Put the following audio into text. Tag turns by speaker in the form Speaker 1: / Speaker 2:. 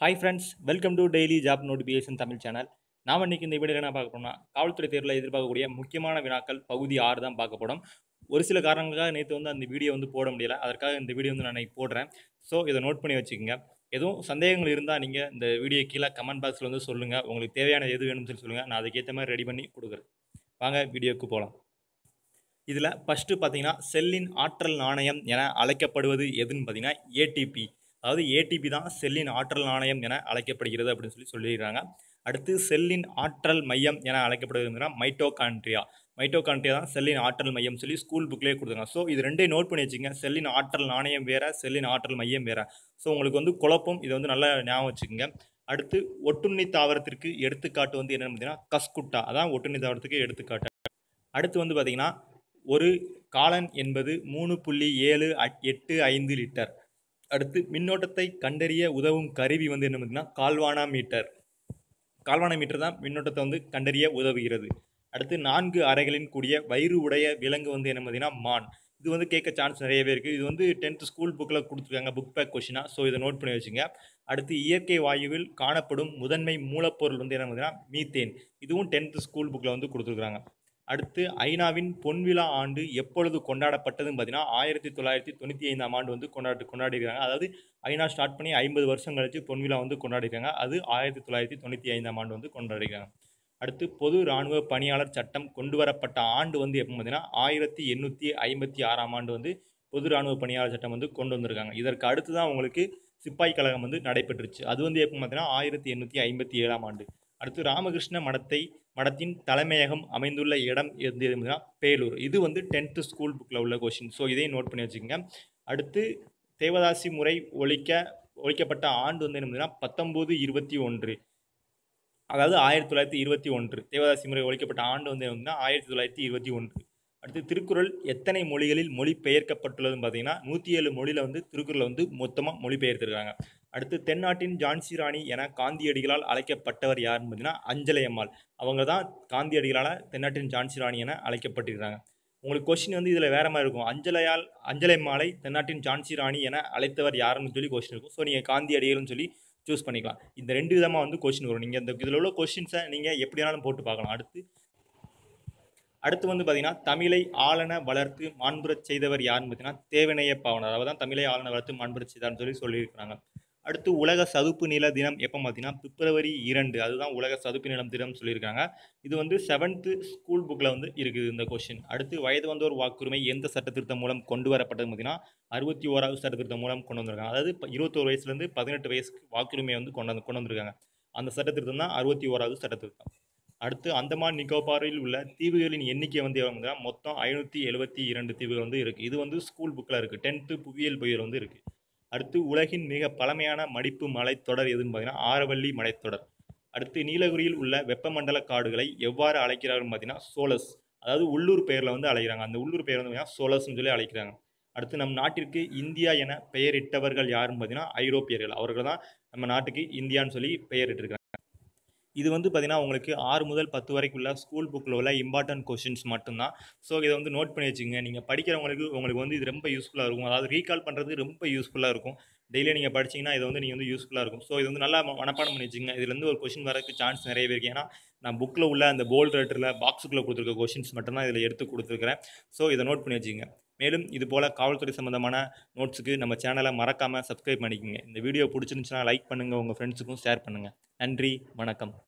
Speaker 1: Hi friends welcome to daily job notification Tamil channel நாம் இன்னைக்கு இந்த வீடியோவில் என்ன பார்க்க போறோம்னா காவல்துறை தேர்வில் எதிர்பார்க்கக்கூடிய முக்கியமான வினாக்கள் பகுதி ஆறு தான் பார்க்க ஒரு சில காரணங்களுக்காக நேற்று வந்து அந்த வீடியோ வந்து போட முடியல. அதற்காக இந்த வீடியோ வந்து நான் போடுறேன். ஸோ இதை நோட் பண்ணி வச்சுக்கோங்க. எதுவும் சந்தேகங்கள் இருந்தால் நீங்கள் இந்த வீடியோ கீழே கமெண்ட் பாக்ஸில் வந்து சொல்லுங்கள் உங்களுக்கு தேவையான எது வேணும்னு சொல்லி சொல்லுங்கள் நான் அதுக்கேற்ற மாதிரி ரெடி பண்ணி கொடுக்குறேன். வாங்க வீடியோக்கு போகலாம் இதில் ஃபஸ்ட்டு பார்த்தீங்கன்னா செல்லின் ஆற்றல் நாணயம் என அழைக்கப்படுவது எதுன்னு பார்த்தீங்கன்னா ஏடிபி அதாவது ஏடிபி தான் செல்லின் ஆற்றல் நாணயம் என அழைக்கப்படுகிறது அப்படின்னு சொல்லி சொல்லிடுறாங்க அடுத்து செல்லின் ஆற்றல் மையம் என அழைக்கப்படுகிறது மைட்டோகான்ட்ரியா மைட்டோகான்ட்ரியா தான் செல்லின் ஆற்றல் மையம் சொல்லி ஸ்கூல் புக்லேயே கொடுத்துருங்க ஸோ இது ரெண்டையும் நோட் பண்ணி வச்சுங்க செல்லின் ஆற்றல் நாணயம் வேற செல்லின் ஆற்றல் மையம் வேற. ஸோ உங்களுக்கு வந்து குழப்பம் இதை வந்து நல்லா ஞாபகம் வச்சுக்கோங்க. அடுத்து ஒட்டுண்ணி தாவரத்திற்கு எடுத்துக்காட்டு வந்து என்னென்னு பார்த்தீங்கன்னா கஸ்குட்டா. அதான் ஒட்டுண்ணி தாவரத்துக்கு எடுத்துக்காட்டு. அடுத்து வந்து பார்த்தீங்கன்னா ஒரு காலன் என்பது மூணு புள்ளி ஏழு எட்டு ஐந்து லிட்டர். அடுத்து மின்னோட்டத்தை கண்டறிய உதவும் கருவி வந்து என்ன பார்த்தீங்கன்னா கால்வானா மீட்டர். கால்வானா மீட்டர் தான் மின்னோட்டத்தை வந்து கண்டறிய உதவுகிறது. அடுத்து நான்கு அறைகளின் கூடிய வயிறு உடைய விலங்கு வந்து என்ன பார்த்தீங்கன்னா மான். இது வந்து கேட்க சான்ஸ் நிறையவே இருக்குது இது வந்து டென்த் ஸ்கூல் புக்கில் கொடுத்துருக்காங்க புக் பேக் கொஷினாக ஸோ இதை நோட் பண்ணி வச்சுங்க. அடுத்து இயற்கை வாயுவில் காணப்படும் முதன்மை மூலப்பொருள் வந்து என்ன பார்த்தீங்கன்னா மீத்தேன். இதுவும் டென்த்து ஸ்கூல் புக்கில் வந்து கொடுத்துருக்காங்க. அடுத்து ஐநாவின் பொன்விழா ஆண்டு எப்பொழுது கொண்டாடப்பட்டதுன்னு பார்த்தீங்கன்னா ஆயிரத்தி தொள்ளாயிரத்தி தொண்ணூற்றி ஐந்தாம் ஆண்டு வந்து கொண்டாடி கொண்டாடிருக்காங்க அதாவது ஐநா ஸ்டார்ட் பண்ணி ஐம்பது வருஷம் கழிச்சு பொன்விழா வந்து கொண்டாடிருக்காங்க அது ஆயிரத்தி தொள்ளாயிரத்தி தொண்ணூற்றி ஐந்தாம் ஆண்டு வந்து கொண்டாடிருக்காங்க அடுத்து பொது இராணுவ பணியாளர் சட்டம் கொண்டு வரப்பட்ட ஆண்டு வந்து எப்போ பார்த்தீங்கன்னா ஆயிரத்தி எண்ணூற்றி ஐம்பத்தி ஆறாம் ஆண்டு வந்து பொது இராணுவ பணியாளர் சட்டம் வந்து கொண்டு வந்திருக்காங்க. இதற்கு அடுத்து தான் உங்களுக்கு சிப்பாய் கழகம் வந்து நடைபெற்றுச்சு. அது வந்து எப்போ பார்த்தீங்கன்னா ஆயிரத்தி எண்ணூற்றி ஐம்பத்தி ஏழாம் ஆண்டு. அடுத்து ராமகிருஷ்ண மடத்தை மடத்தின் தலைமையகம் அமைந்துள்ள இடம் எது எதுனா பேலூர். இது வந்து டென்த்து ஸ்கூல் புக்கில் உள்ள கொஷின் ஸோ இதையும் நோட் பண்ணி வச்சுக்கோங்க. அடுத்து தேவதாசி முறை ஒழிக்க ஒழிக்கப்பட்ட ஆண்டு வந்து என்ன பத்தொம்போது இருபத்தி ஒன்று. அதாவது ஆயிரத்தி தொள்ளாயிரத்தி இருபத்தி ஒன்று. தேவதாசி முறை ஒழிக்கப்பட்ட ஆண்டு வந்து என்ன ஆயிரத்தி தொள்ளாயிரத்தி இருபத்தி ஒன்று. அடுத்து திருக்குறள் எத்தனை மொழிகளில் மொழிபெயர்க்கப்பட்டுள்ளதுன்னு பார்த்தீங்கன்னா நூற்றி ஏழு மொழியில் வந்து திருக்குறளை வந்து மொத்தமாக மொழிபெயர்த்திருக்காங்க. அடுத்து தென்னாட்டின் ஜான்சி ராணி என காந்தியடிகளால் அழைக்கப்பட்டவர் யாருன்னு பார்த்தீங்கன்னா அஞ்சலையம்மாள். அவங்க தான் காந்தியடிகளால் தென்னாட்டின் ஜான்சி ராணி என அழைக்கப்பட்டிருக்காங்க. உங்களுக்கு கொஸ்டின் வந்து இதில் வேற மாதிரி இருக்கும். அஞ்சலையால் அஞ்சலையம்மாளை தென்னாட்டின் ஜான்சி ராணி என அழைத்தவர் யாருன்னு சொல்லி கொஸ்டின் இருக்கும். ஸோ நீங்கள் காந்தியடிகள்னு சொல்லி சூஸ் பண்ணிக்கலாம். இந்த ரெண்டு விதமாக வந்து கொஸ்டின் வரும். நீங்கள் இந்த இதில் உள்ள கொஸ்டின்ஸை நீங்கள் எப்படி வேணாலும் போட்டு பார்க்கலாம். அடுத்து அடுத்து வந்து பார்த்தீங்கன்னா தமிழை ஆளன வளர்த்து மாண்புறச் செய்தவர் யாருன்னு பார்த்தீங்கன்னா தேவனைய பாவனர் அவர் தான் தமிழை ஆளன வளர்த்து மாண்புறச் செய்தார்னு சொல்லி சொல்லியிருக்கிறாங்க. அடுத்து உலக சதுப்பு நில தினம் எப்போ பார்த்தீங்கன்னா பிப்ரவரி இரண்டு. அதுதான் உலக சதுப்பு நிலம் தினம் சொல்லியிருக்காங்க இது வந்து செவன்த்து ஸ்கூல் புக்கில் வந்து இருக்குது இந்த கொஷின் அடுத்து வயது வந்தோர் வாக்குரிமை எந்த சட்டத்திருத்தம் மூலம் கொண்டு வரப்பட்டது பார்த்தீங்கன்னா அறுபத்தி ஓராவது சட்டத்திருத்தம் மூலம் கொண்டு வந்திருக்காங்க. அதாவது இப்போ இருபத்தோரு வயசுலேருந்து பதினெட்டு வயசுக்கு வாக்குரிமை வந்து கொண்டு வந்து கொண்டு வந்திருக்காங்க. அந்த சட்டத்திருத்தம் தான் அறுபத்தி ஓராவது சட்டத்திருத்தம். அடுத்து அந்தமான் நிக்கோபாரில் உள்ள தீவுகளின் எண்ணிக்கை வந்து எவ்வளவு மொத்தம் ஐநூற்றி எழுபத்தி இரண்டு தீவுகள் வந்து இருக்குது இது வந்து ஸ்கூல் புக்கில் இருக்குது டென்த்து புவியியல் புயல் வந்து இருக்குது அடுத்து உலகின் மிக பழமையான மடிப்பு மலைத்தொடர் எதுன்னு பார்த்தீங்கன்னா ஆரவல்லி மலைத்தொடர். அடுத்து நீலகிரியில் உள்ள வெப்பமண்டல காடுகளை எவ்வாறு அழைக்கிறார்கள் பார்த்தீங்கன்னா சோலஸ் அதாவது உள்ளூர் பெயரில் வந்து அழைக்கிறாங்க. அந்த உள்ளூர் பெயர் வந்து பார்த்தீங்கன்னா சோலஸ்னு சொல்லி அழைக்கிறாங்க. அடுத்து நம் நாட்டிற்கு இந்தியா என பெயரிட்டவர்கள் யாருன்னு பார்த்தீங்கன்னா ஐரோப்பியர்கள். அவர்கள் தான் நம்ம நாட்டுக்கு இந்தியான்னு சொல்லி பெயரிட்டிருக்காங்க. இது வந்து பார்த்தீங்கன்னா உங்களுக்கு ஆறு முதல் பத்து வரைக்குள்ள ஸ்கூல் புக்கில் உள்ள இம்பார்ட்டன்ட் கொஷின்ஸ் மட்டும்தான். ஸோ இதை வந்து நோட் பண்ணி வச்சுங்க நீங்கள் படிக்கிறவங்களுக்கு உங்களுக்கு வந்து இது ரொம்ப யூஸ்ஃபுல்லாக இருக்கும். அதாவது ரீகால் பண்ணுறது ரொம்ப யூஸ்ஃபுல்லாக இருக்கும். டெய்லியும் நீங்கள் படிச்சீங்கன்னா இது வந்து நீங்கள் வந்து யூஸ்ஃபுல்லாக இருக்கும். ஸோ இது வந்து நல்லா மனப்பாடம் பண்ணி வச்சுங்க இதுலேருந்து ஒரு கொஷின் வரதுக்கு சான்ஸ் நிறையவே இருக்குது ஏன்னா நான் புக்கில் உள்ள அந்த போல்ட் லெட்டரில் பாக்ஸுக்குள்ளே கொடுத்துருக்க கொஷின்ஸ் மட்டும்தான் இதில் எடுத்து கொடுத்துருக்குறேன். ஸோ இதை நோட் பண்ணி வச்சுங்க மேலும் இதுபோல் காவல்துறை சம்மந்தமான நோட்ஸுக்கு நம்ம சேனலை மறக்காமல் சப்ஸ்கிரைப் பண்ணிக்கோங்க. இந்த வீடியோ பிடிச்சிருந்துச்சுன்னா லைக் பண்ணுங்கள் உங்கள் ஃப்ரெண்ட்ஸுக்கும் ஷேர் பண்ணுங்கள் நன்றி வணக்கம்.